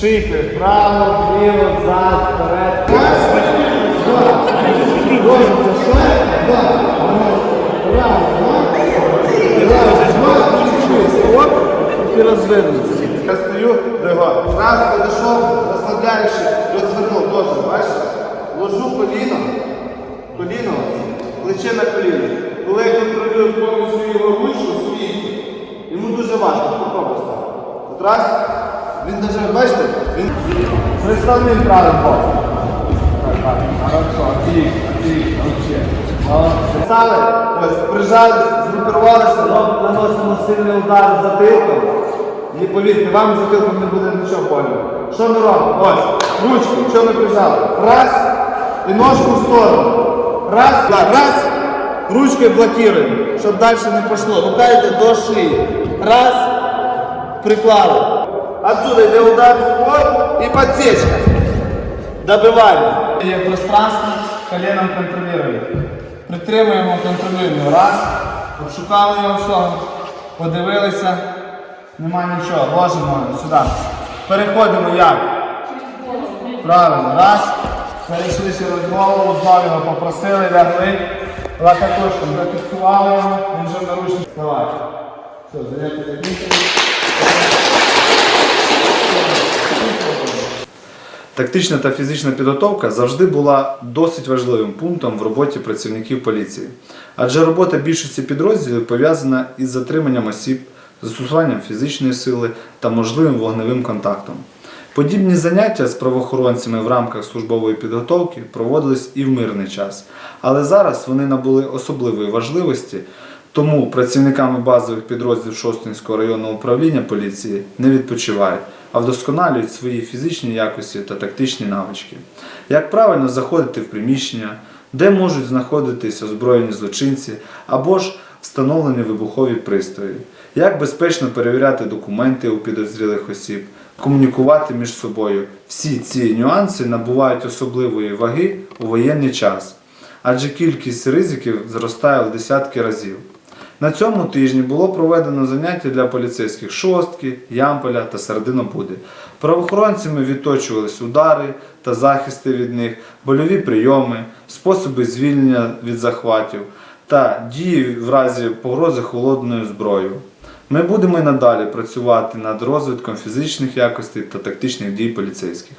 Шийте вправо, вліво, взад, вперед. Раз, два, Робиться шаг, два, раз, два, раз, два, чуть-чуть, стоп, і розвернуться. Я стою, рига. Раз, подійшов, розслабляючи, розвернув, теж, бачите? Ложу коліно, коліно, плече на коліно. Коли я контролюю повністю його ручку, свій, йому дуже важко, попробуй стати. От раз, він даже, бачите, він приставним правим. Так, так, хорошо. Стали, ось, прижались, згрупувалися, но- наносимо сильний удар затилком. І повірте, вам затилком не буде нічого больно. Що ми робимо? Ось, ручку, що ми прижали? Раз, і ножку в сторону. Раз, так, раз, ручкою блокируємо, щоб далі не пішло. Рука йде до шиї. Раз, приклали. Отсюда йде удар в і подсечка. Добиваємо. Є пространство, коленом контролюємо. Притримуємо, контролюємо. Раз, обшукали його всього, подивилися, нема нічого, ложимо сюди. Переходимо як? Правильно, раз. Перейшли через голову, знов його попросили, лягли. Лакатошком зафіксували його, він вже наручник вставай. Все, заняття закінчили. Тактична та фізична підготовка завжди була досить важливим пунктом в роботі працівників поліції, адже робота більшості підрозділів пов'язана із затриманням осіб, застосуванням фізичної сили та можливим вогневим контактом. Подібні заняття з правоохоронцями в рамках службової підготовки проводились і в мирний час, але зараз вони набули особливої важливості, тому працівниками базових підрозділів Шостинського районного управління поліції не відпочивають, а вдосконалюють свої фізичні якості та тактичні навички. Як правильно заходити в приміщення, де можуть знаходитись озброєні злочинці або ж встановлені вибухові пристрої, як безпечно перевіряти документи у підозрілих осіб, комунікувати між собою. Всі ці нюанси набувають особливої ваги у воєнний час адже кількість ризиків зростає в десятки разів. На цьому тижні було проведено заняття для поліцейських Шостки, Ямполя та Сардинобуди. Правоохоронцями відточувались удари та захисти від них, больові прийоми, способи звільнення від захватів та дії в разі погрози холодною зброєю. Ми будемо і надалі працювати над розвитком фізичних якостей та тактичних дій поліцейських.